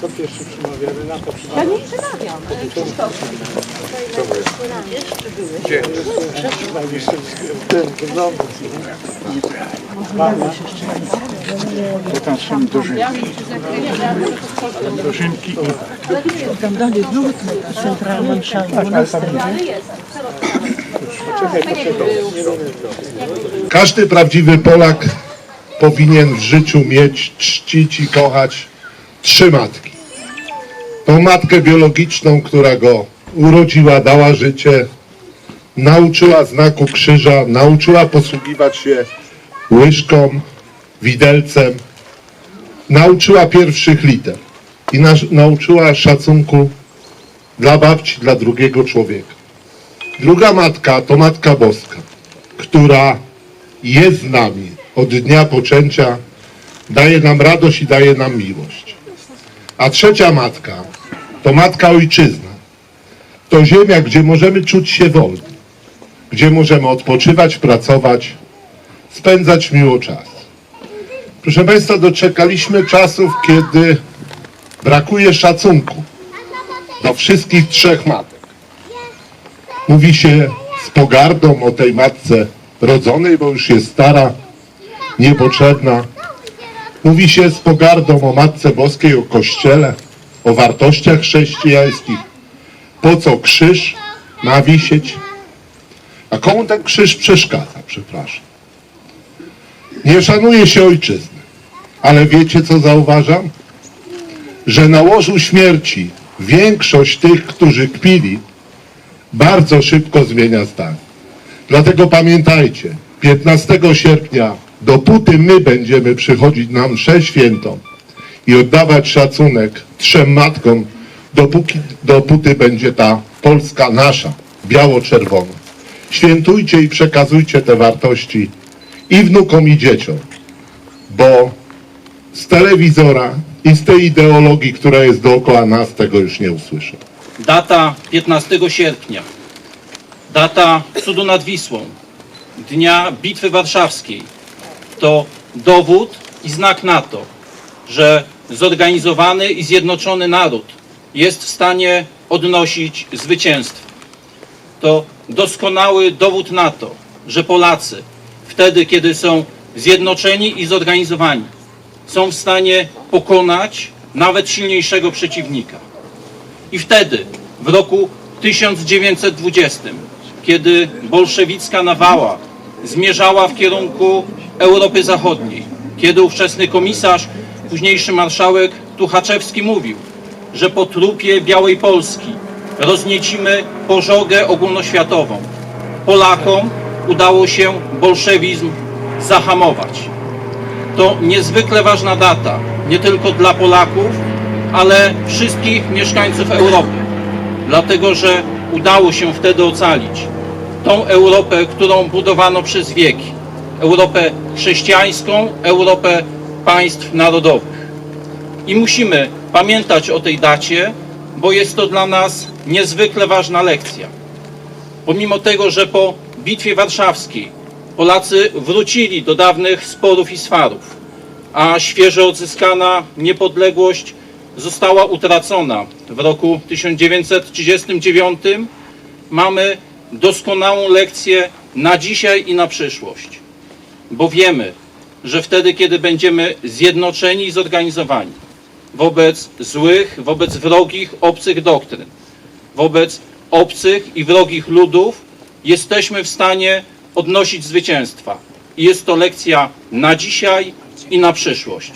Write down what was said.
to pierwszy przemawiamy, na to przemawiamy. Ja nie przemawiam. Gdzie? Najbliższy ten wygląda. Bo tam są dożynki. Dożynki i Tam dalej drut centralny wiem, Każdy prawdziwy Polak powinien w życiu mieć, czcić i kochać trzy matki. Tą matkę biologiczną, która go urodziła, dała życie, nauczyła znaku krzyża, nauczyła posługiwać się łyżką, widelcem, nauczyła pierwszych liter i nauczyła szacunku dla babci, dla drugiego człowieka. Druga matka to Matka Boska, która jest z nami od dnia poczęcia, daje nam radość i daje nam miłość. A trzecia matka to matka ojczyzna. To ziemia, gdzie możemy czuć się wolni, gdzie możemy odpoczywać, pracować, spędzać miło czas. Proszę Państwa, doczekaliśmy czasów, kiedy brakuje szacunku do wszystkich trzech matek. Mówi się z pogardą o tej matce rodzonej, bo już jest stara, niepotrzebna. Mówi się z pogardą o Matce Boskiej, o Kościele, o wartościach chrześcijańskich. Po co krzyż ma wisieć? A komu ten krzyż przeszkadza, przepraszam? Nie szanuje się ojczyzny. Ale wiecie, co zauważam? Że na łożu śmierci większość tych, którzy kpili, bardzo szybko zmienia stan. Dlatego pamiętajcie, 15 sierpnia, dopóty my będziemy przychodzić na mszę świętą i oddawać szacunek trzem matkom, dopóki, dopóty będzie ta Polska nasza, biało-czerwona. Świętujcie i przekazujcie te wartości i wnukom, i dzieciom, bo z telewizora i z tej ideologii, która jest dookoła nas, tego już nie usłyszę. Data 15 sierpnia, data cudu nad Wisłą, dnia Bitwy Warszawskiej to dowód i znak na to, że zorganizowany i zjednoczony naród jest w stanie odnosić zwycięstwo. To doskonały dowód na to, że Polacy wtedy, kiedy są zjednoczeni i zorganizowani, są w stanie pokonać nawet silniejszego przeciwnika. I wtedy, w roku 1920, kiedy bolszewicka nawała zmierzała w kierunku Europy Zachodniej, kiedy ówczesny komisarz, późniejszy marszałek Tuchaczewski mówił, że po trupie Białej Polski rozniecimy pożogę ogólnoświatową. Polakom udało się bolszewizm zahamować. To niezwykle ważna data, nie tylko dla Polaków, ale wszystkich mieszkańców Europy, dlatego że udało się wtedy ocalić tą Europę, którą budowano przez wieki. Europę chrześcijańską, Europę państw narodowych. I musimy pamiętać o tej dacie, bo jest to dla nas niezwykle ważna lekcja. Pomimo tego, że po Bitwie Warszawskiej Polacy wrócili do dawnych sporów i swarów, a świeżo odzyskana niepodległość została utracona w roku 1939, mamy doskonałą lekcję na dzisiaj i na przyszłość. Bo wiemy, że wtedy, kiedy będziemy zjednoczeni i zorganizowani wobec złych, wobec wrogich, obcych doktryn, wobec obcych i wrogich ludów, jesteśmy w stanie odnosić zwycięstwa. I jest to lekcja na dzisiaj i na przyszłość.